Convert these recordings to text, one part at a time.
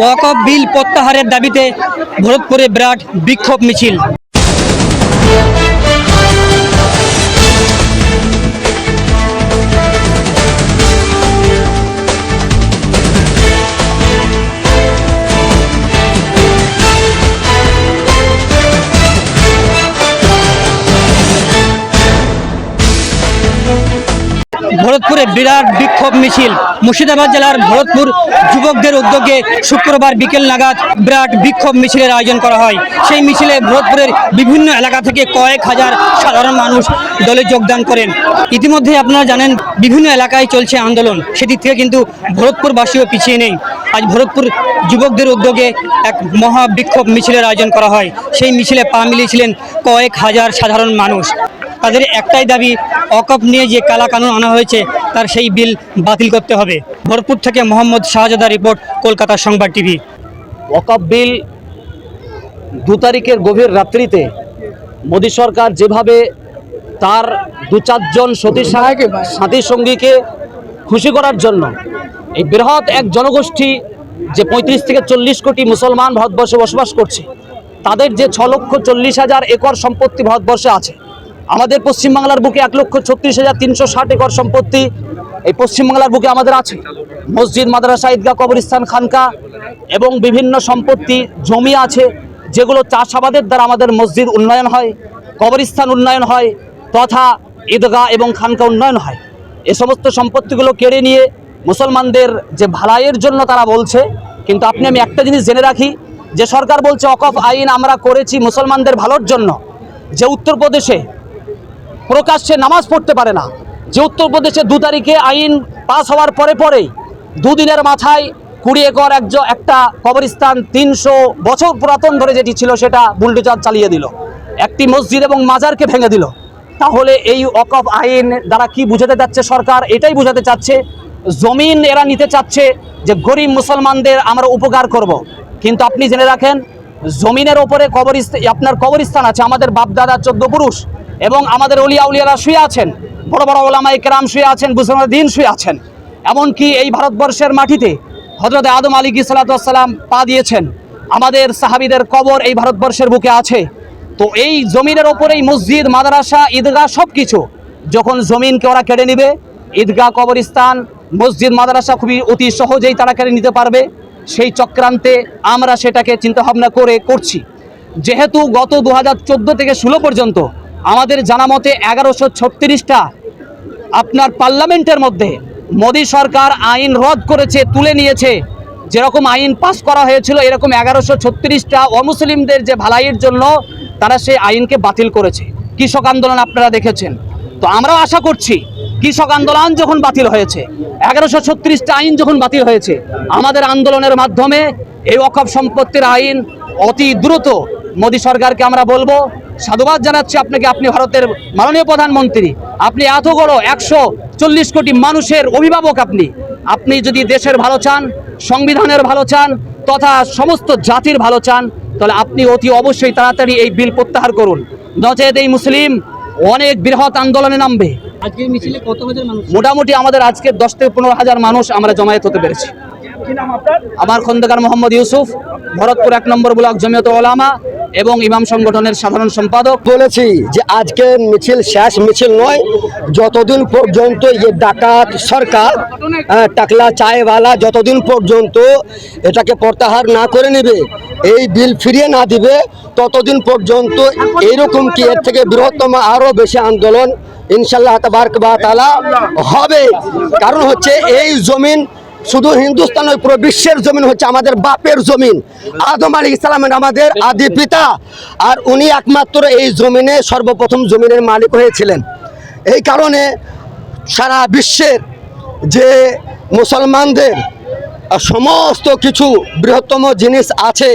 ওয়াকফ বিল প্রত্যাহারের দাবিতে ভরতপুরে বিরাট বিক্ষোভ মিছিল। ভরতপুরে বিরাট বিক্ষোভ মিছিল। মুর্শিদাবাদ জেলার ভরতপুর যুবকদের উদ্যোগে শুক্রবার বিকেল নাগাদ বিরাট বিক্ষোভ মিছিলের আয়োজন করা হয়। সেই মিছিলে ভরতপুরের বিভিন্ন এলাকা থেকে কয়েক হাজার সাধারণ মানুষ দলে যোগদান করেন। ইতিমধ্যে আপনারা জানেন, বিভিন্ন এলাকায় চলছে আন্দোলন। সেদিক থেকে কিন্তু ভরতপুরবাসীও পিছিয়ে নেই। আজ ভরতপুর যুবকদের উদ্যোগে এক মহা বিক্ষোভ মিছিলের আয়োজন করা হয়। সেই মিছিলে পা মিলিয়েছিলেন কয়েক হাজার সাধারণ মানুষ। তাদের একটাই দাবি, অকপ নিয়ে যে কালা কানুন আনা হয়েছে, তার সেই বিল বাতিল করতে হবে। ভরপুর থেকে মোহাম্মদ শাহজাদা রিপোর্ট, কলকাতা সংবাদ টিভি। ওয়াকফ বিল দু তারিখের গভীর রাত্রিতে মোদী সরকার যেভাবে তার দু চারজন সতী সাথী সঙ্গীকে খুশি করার জন্য এই বৃহৎ এক জনগোষ্ঠী যে পঁয়ত্রিশ থেকে চল্লিশ কোটি মুসলমান ভারতবর্ষে বসবাস করছে, তাদের যে ছ লক্ষ চল্লিশ হাজার একর সম্পত্তি ভারতবর্ষে আছে, আমাদের পশ্চিমবাংলার বুকে এক লক্ষ ছত্রিশ হাজার তিনশো ষাট একর সম্পত্তি এই পশ্চিমবাংলার বুকে আমাদের আছে। মসজিদ, মাদ্রাসা, ঈদগাহ, কবরস্থান, খানকা এবং বিভিন্ন সম্পত্তি জমি আছে, যেগুলো চাষাবাদের দ্বারা আমাদের মসজিদ উন্নয়ন হয়, কবরস্থান উন্নয়ন হয়, তথা ঈদগাহ এবং খানকা উন্নয়ন হয়। এ সমস্ত সম্পত্তিগুলো কেড়ে নিয়ে মুসলমানদের যে ভালাইয়ের জন্য তারা বলছে, কিন্তু আপনি আমি একটা জিনিস জেনে রাখি, যে সরকার বলছে, অকফ আইন আমরা করেছি মুসলমানদের ভালোর জন্য। যে উত্তরপ্রদেশে প্রকাশ্যে নামাজ পড়তে পারে না, যে উত্তরপ্রদেশে দু তারিখে আইন পাস হওয়ার পরে পরেই দুদিনের মাথায় কুড়ি একর একজ, একটা কবরস্থান তিনশো বছর পুরাতন ধরে যেটি ছিল, সেটা বুলডোজার চালিয়ে দিল। একটি মসজিদ এবং মাজারকে ভেঙে দিল। তাহলে এই অকফ আইন দ্বারা কি বুঝাতে যাচ্ছে সরকার? এটাই বুঝাতে চাচ্ছে জমিন এরা নিতে চাচ্ছে যে গরিব মুসলমানদের আমরা উপকার করব। কিন্তু আপনি জেনে রাখেন, জমিনের ওপরে কবরস্থান আপনার কবরস্থান আছে, আমাদের বাপদাদা চোদ্দ পুরুষ এবং আমাদের অলিয়া উলিয়ারা শুয়ে আছেন, বড় বড় ওলামাই কেরাম শুয়ে আছেন বুঝলাম দিন শুয়ে আছেন এমনকি এই ভারতবর্ষের মাটিতে হজরত আদম আলী সালাতাম পা দিয়েছেন, আমাদের সাহাবিদের কবর এই ভারতবর্ষের বুকে আছে তো এই জমিনের ওপরেই মসজিদ, মাদ্রাসা, ঈদগাহ সব কিছু যখন জমিনকে ওরা কেড়ে নেবে, ঈদগাহ কবরস্থান মসজিদ, মাদ্রাসা খুবই অতি সহজেই তারা কেড়ে নিতে পারবে। সেই চক্রান্তে আমরা সেটাকে চিন্তাভাবনা করে করছি। যেহেতু গত দু হাজার চোদ্দ থেকে ষোলো পর্যন্ত আমাদের জানা মতে এগারোশো ছত্রিশটা আপনার পার্লামেন্টের মধ্যে মোদী সরকার আইন রদ করেছে, তুলে নিয়েছে, যেরকম আইন পাস করা হয়েছিল, এরকম এগারোশো ছত্রিশটা অমুসলিমদের যে ভালাইয়ের জন্য তারা সেই আইনকে বাতিল করেছে। কৃষক আন্দোলন আপনারা দেখেছেন। তো আমরাও আশা করছি কৃষক আন্দোলন যখন বাতিল হয়েছে, এগারোশো ছত্রিশটা আইন যখন বাতিল হয়েছে, আমাদের আন্দোলনের মাধ্যমে এই অকপ সম্পত্তির আইন অতি দ্রুত মোদী সরকারকে আমরা বলব, সাধুবাদ জানাচ্ছি আপনাকে, আপনি ভারতের মাননীয় প্রধানমন্ত্রী, আপনি এত বড় একশো চল্লিশ কোটি মানুষের অভিভাবক আপনি আপনি যদি দেশের ভালো চান, সংবিধানের ভালো চান, তথা সমস্ত জাতির ভালো চান, তাহলে আপনি অতি অবশ্যই তাড়াতাড়ি এই বিল প্রত্যাহার করুন। নচেত এই মুসলিম অনেক বৃহৎ আন্দোলনে নামবে। আজকে মিছিলে কত হাজার মানুষ মোটামুটি আমাদের আজকে দশ থেকে পনেরো হাজার মানুষ আমরা জমায়েত হতে পেরেছি। আমার খন্দকার মোহাম্মদ ইউসুফ ভরতপুর এক নম্বর ব্লক জমিয়ত ওলামা এবং ইমাম সংগঠনের সাধারণ সম্পাদক। বলেছি যে আজকে মিছিল শেষ মিছিল নয় যতদিন পর্যন্ত যে ডাকাত সরকার টাকলা চায়ওয়ালা যতদিন পর্যন্ত এটাকে প্রত্যাহার না করে নেবে এই বিল ফিরিয়ে না দিবে ততদিন পর্যন্ত এইরকম কি এর থেকে বৃহত্তম আরও বেশি আন্দোলন ইনশাল্লাহ তাবারক বা তাআলা হবে। কারণ হচ্ছে এই জমিন শুধু হিন্দুস্তান নয়, পুরো বিশ্বের জমিন হচ্ছে আমাদের বাপের জমিন। আদম আলী ইসলামের আমাদের আদি পিতা। আর উনি একমাত্র এই জমিনে সর্বপ্রথম জমিনের মালিক হয়েছিলেন। এই কারণে সারা বিশ্বের যে মুসলমানদের সমস্ত কিছু বৃহত্তম জিনিস আছে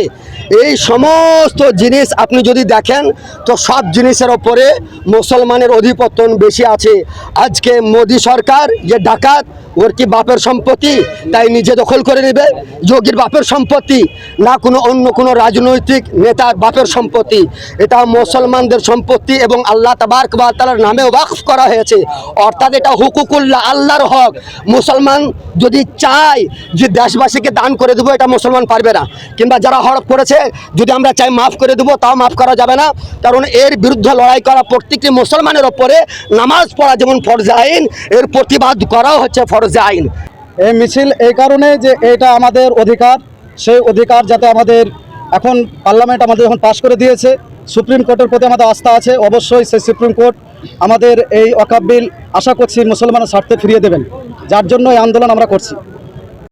এই সমস্ত জিনিস আপনি যদি দেখেন, তো সব জিনিসের ওপরে মুসলমানের অধিপতন বেশি আছে। আজকে মোদী সরকার যে ডাকাত ওর কি বাপের সম্পত্তি? তাই নিজে দখল করে নেবে। যোগীর বাপের সম্পত্তি, না কোনো অন্য কোনো রাজনৈতিক নেতার বাপের সম্পত্তি। এটা মুসলমানদের সম্পত্তি এবং আল্লাহ তাবারক ওয়া তাআলার নামে ওয়াকফ করা হয়েছে। অর্থাৎ এটা হুকুকুল্লাহ, আল্লাহর হক। মুসলমান যদি চায় যে দেশবাসীকে দান করে দেবো, এটা মুসলমান পারবে না। কিংবা যারা হড়প করেছে, যদি আমরা চাই মাফ করে দেবো, তাও মাফ করা যাবে না। কারণ এর বিরুদ্ধে লড়াই করা প্রত্যেকটি মুসলমানের ওপরে নামাজ পড়া যেমন ফরজাইন এর প্রতিবাদ করাও হচ্ছে ফরজ আইন এই মিছিল এই কারণে যে এটা আমাদের অধিকার, সেই অধিকার যাতে আমাদের এখন পার্লামেন্ট আমাদের এখন পাশ করে দিয়েছে। সুপ্রিম কোর্টের প্রতি আমাদের আস্থা আছে, অবশ্যই সেই সুপ্রিম কোর্ট আমাদের এই অকাব্যিল আশা করছি মুসলমানের স্বার্থে ফিরিয়ে দেবেন। যার জন্য এই আন্দোলন আমরা করছি।